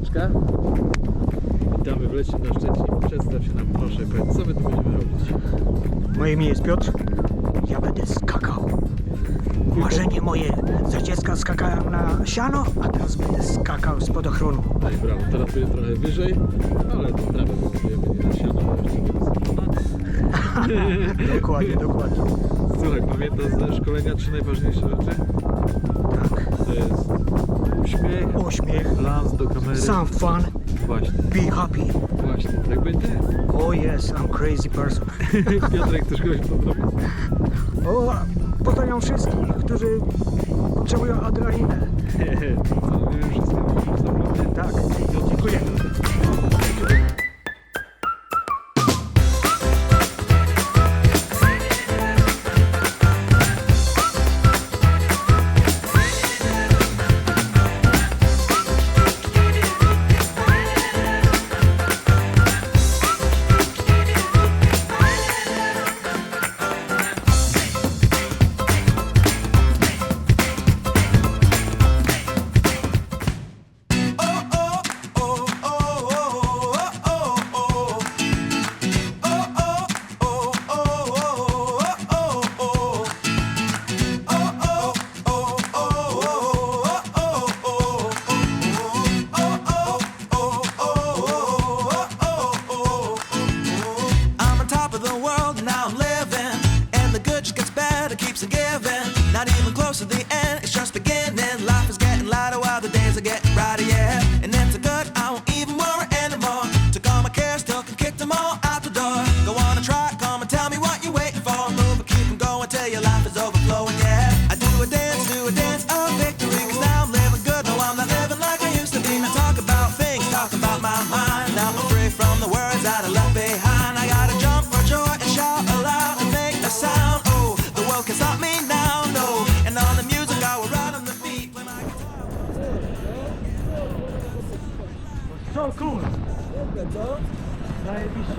piąteczka. Witamy w Lesie na Szczecin. Przedstaw się nam proszę, powiedz co my tu będziemy robić. Moje imię jest Piotr. Ja będę skakał. Marzenie moje. Za dziecka skakałem na siano, a teraz będę skakał z podochronu. I brawo, teraz będzie trochę wyżej, ale to trawę budujemy nie na siano, bo jeszcze nie jest Dokładnie, dokładnie. Słuchaj, pamiętasz ze szkolenia trzy najważniejsze rzeczy? Tak. To jest uśmiech, Uśmiech, lans do kamery. some fun, Właśnie, be happy. właśnie, tak będzie. Oh yes, I'm crazy person. Piotrek też kogoś pozdrowił. O, pozdrawiam wszystkich, którzy potrzebują. Co, wiemy wszystko, mówisz 100%? Tak, dziękuję. So cool. Zajebiście.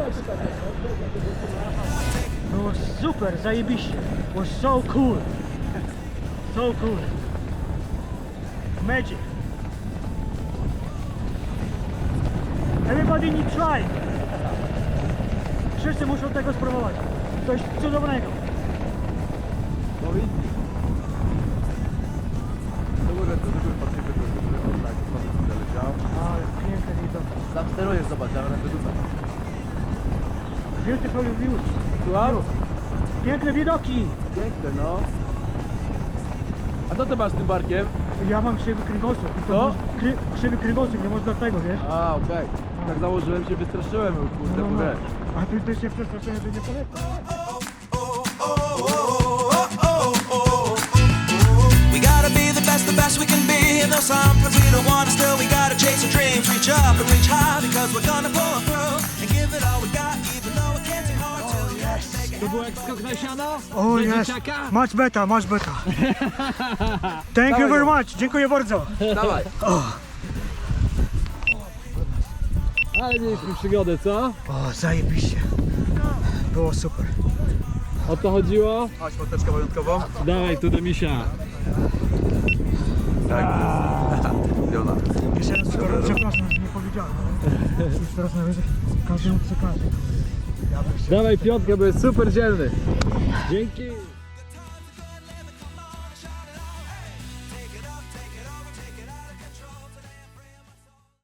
Było super, zajebiście. Was so cool. So cool. Magic. Everybody need try. Wszyscy muszą tego spróbować. Coś cudownego. Do góry, do góry patrzymy, do Tam sterujesz, zobacz, ja będę wyrzucać. Beautiful views. Słucham? Piękne widoki. Piękne, no. A co ty masz z tym barkiem? Ja mam krzywy kręgosłup. i to Co? moż- Kry, krzywy kręgosłup, nie można tego, wiesz? A, okej. Tak założyłem się, wystraszyłem, kurde, No, bo no. wiesz. A ty też się przestraszenie, że nie polecam. We gotta be the best, the best we can be. And though sometimes we don't want to, still we gotta chase our dreams. Reach up and reach high because we're gonna pull through and give it all we got, even though it can't seem hard to. To było jak skok na siano? O Do jest, dzieciaka? much better, much better. Thank you very much, dziękuję bardzo. Dawaj. Ale mieliśmy przygodę, co? O, zajebiście. Było super. O to chodziło? Chodź, foteczkę pamiątkową. Dawaj tu do misia. Tak. Jona. Jeszcze raz przepraszam, że nie powiedziałem. Już teraz najwyżej każdemu przekażę. Ja. Dawaj piątkę, bo jest super dzielny. Dzięki.